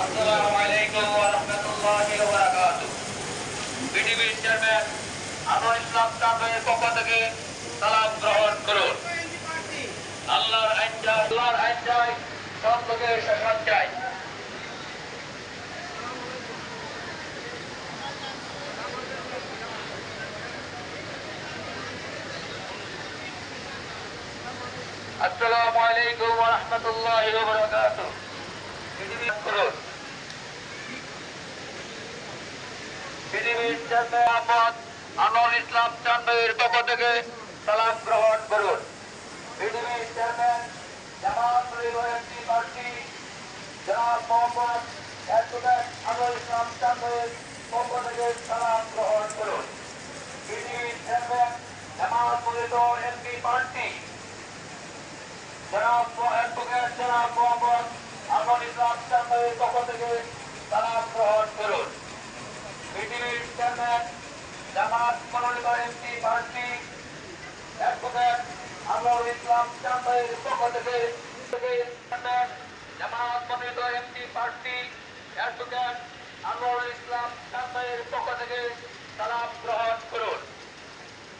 আসসালামু আলাইকুম ওয়া রাহমাতুল্লাহি ওয়া বারাকাতুহু বিডিবির চেয়ারম্যান আনোয়ার ইসলাম চাঁদের পক্ষ থেকে সালাম গ্রহণ করুন আল্লাহর আইন আল্লাহর আইন সব লোকের শাসন চাই। আসসালামু আলাইকুম ওয়া রাহমাতুল্লাহি ওয়া বারাকাতুহু। বিডিবির করুন পৃথিবীর চেয়ারম্যান মোহাম্মদ আনোয়ার ইসলাম চান্দের পক্ষ থেকে সালাম গ্রহণ করুন। পৃথিবীর চেয়ারম্যান জামাত পরিবারটি পার্টি জনাব মোহাম্মদ অ্যাডভোকেট আনোয়ার পক্ষ থেকে সালাম গ্রহণ করুন। পৃথিবীর পরিত এমপি পার্টি জনাব অ্যাডভোকেট জনাব মোহাম্মদ আনোয়ার চান্দের পক্ষ থেকে সালাম গ্রহণ করুন। পৃথিবীর চেয়ারম্যান জামাত মনোনীত এমপি প্রার্থী অ্যাডভোকেট আনোয়ার ইসলাম চান্দের পক্ষ থেকে জামাত মনোনীত এমপি প্রার্থী অ্যাডভোকেট আনোয়ার ইসলাম গ্রহণ করুন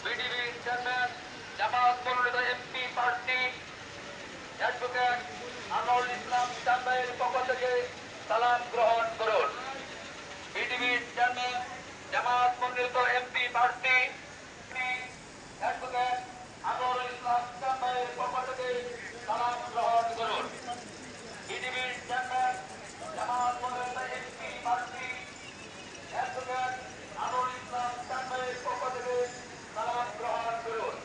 বিডিবির চেয়ারম্যান জামাত মনোনীত এমপি প্রার্থী অ্যাডভোকেট আনোয়ার ইসলাম চান্দের পক্ষ থেকে সালাম গ্রহণ করুন। বিডিবির চেয়ারম্যান জামাত মনোনীত এমপি প্রার্থী অ্যাডভোকেট আনোয়ারুল ইসলাম চান্দের পক্ষ থেকে সালাম গ্রহণ করুন বিডিবির চেয়ারম্যান জামাত মনোনীত এমপি প্রার্থী অ্যাডভোকেট আনোয়ারুল ইসলাম চান্দের পক্ষ থেকে সালাম গ্রহণ করুন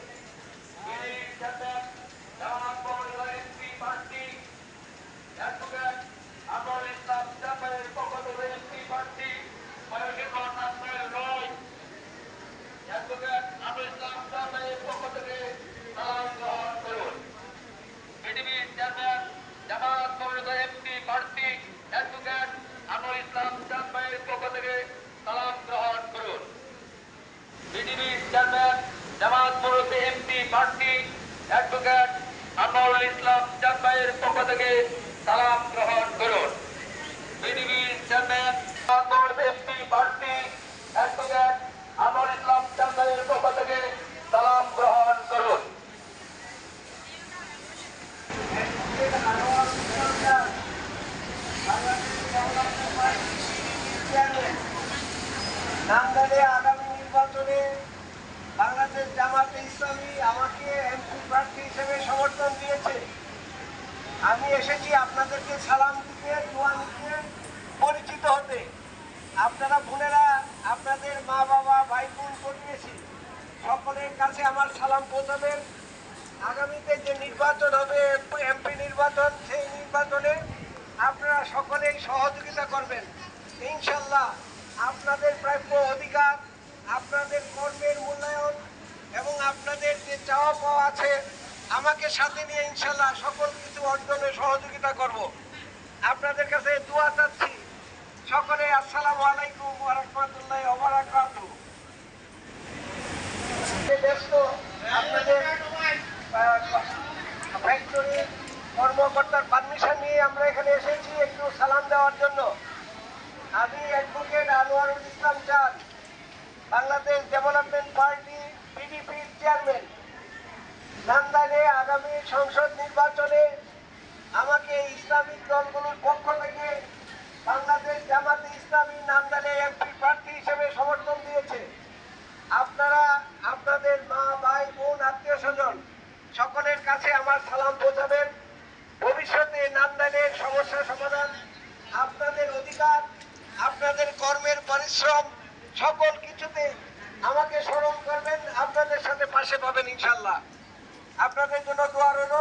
বিডিবির চেয়ারম্যান জামাত মনোনীত এমপি প্রার্থী অ্যাডভোকেট আনোয়ারুল ইসলাম চান্দের পক্ষ থেকে এমপি প্রার্থী ময়ূরীকরণ নাসরের রয় অ্যাডভোকেট আনোয়ারুল ইসলাম চান্দের পক্ষ থেকে সালাম গ্রহণ করুন বিডিবির চেয়ারম্যান এমপি প্রার্থী অ্যাডভোকেট আনোয়ার ইসলাম চান্দের পক্ষ থেকে সালাম গ্রহণ করুন বিডিবির চেয়ারম্যান জামাত মনোনীত এমপি প্রার্থী অ্যাডভোকেট আনোয়ারুল ইসলাম চান্দের পক্ষ থেকে সালাম গ্রহণ করুন বিডিবির চেয়ারম্যান জামাত মনোনীত এমপি প্রার্থী অ্যাডভোকেট আনোয়ার ইসলাম চান্দের পক্ষ থেকে সালাম গ্রহণ করুন নামদারে আগামী নির্বাচনে বাংলাদেশ জামাতে ইসলামী আমাকে এমপি প্রার্থী হিসেবে সমর্থন দিয়েছে। আমি এসেছি আপনাদেরকে সালাম দিতে, দোয়া নিতে, পরিচিত হতে। আপনারা আপনাদের মা বাবা, ভাই বোন প্রতিবেশী সকলের কাছে আমার সালাম পৌঁছাবেন আগামীতে যে নির্বাচন হবে, এমপি নির্বাচন, সেই নির্বাচনে আপনারা সকলেই সহযোগিতা করবেন। ইনশাল্লাহ আপনাদের প্রাপ্য অধিকার আপনাদের কর্মের মূল্যায়ন এবং আপনাদের যে চাওয়া পাওয়া আছে, আমাকে সাথে নিয়ে ইনশাল্লাহ সকল কিছু অর্জনে সহযোগিতা করব। আপনাদের কাছে দোয়া চাচ্ছি, সকলে আসসালামু আলাইকুম রাহমাতুল্লাহি ওয়া ব্যস্ত কর্মকর্তার পারমিশন নিয়ে আমরা এখানে এসেছি একটু সালাম দেওয়ার জন্য। আমি advocate Anwarul Islam Chand, Bangladesh development party পিডিপির chairman নান্দানে আগামী সংসদ নির্বাচনে আমাকে ইসলামিক দলগুলোর পক্ষ থেকে বাংলাদেশ জামাতে ইসলামী নান্দানে এমপি প্রার্থী হিসেবে সমর্থন দিয়েছে। আপনারা, আপনাদের মা, ভাই, বোন, আত্মীয় স্বজন সকলের কাছে আমার সালাম পৌঁছাবেন। ভবিষ্যতে নান্দানের সমস্যা সমাধান, আপনাদের অধিকার, আপনাদের কর্মের পরিশ্রম সকল কিছুতে আমাকে স্মরণ করবেন, আপনাদের সাথে পাশে পাবেন ইনশাল্লাহ। আপনাদের জন্য দোয়া রইল।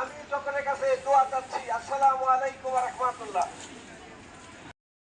আমি সকলের কাছে দোয়া চাচ্ছি। আসসালামু আলাইকুম রহমতুল্লাহ।